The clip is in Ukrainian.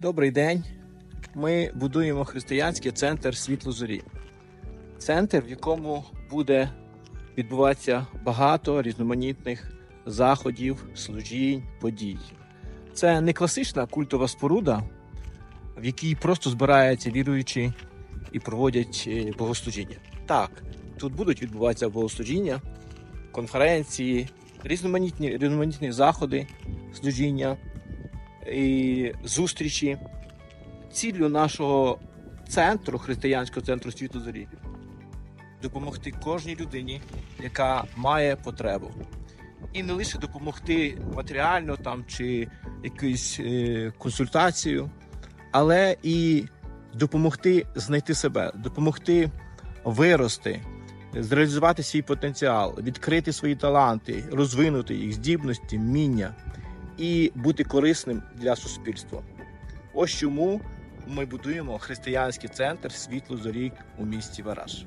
Добрий день. Ми будуємо християнський центр Світло Зорі. Центр, в якому буде відбуватися багато різноманітних заходів, служінь, подій. Це не класична культова споруда, в якій просто збираються віруючі і проводять е, богослужіння. Так, тут будуть відбуватися богослужіння, конференції, різноманітні, різноманітні заходи, служіння і зустрічі. Ціллю нашого центру, християнського центру світу зорі, допомогти кожній людині, яка має потребу. І не лише допомогти матеріально там чи якусь е, консультацію, але і допомогти знайти себе, допомогти вирости, зреалізувати свій потенціал, відкрити свої таланти, розвинути їх здібності, вміння і бути корисним для суспільства. Ось чому ми будуємо християнський центр світло зорі у місті Вараш.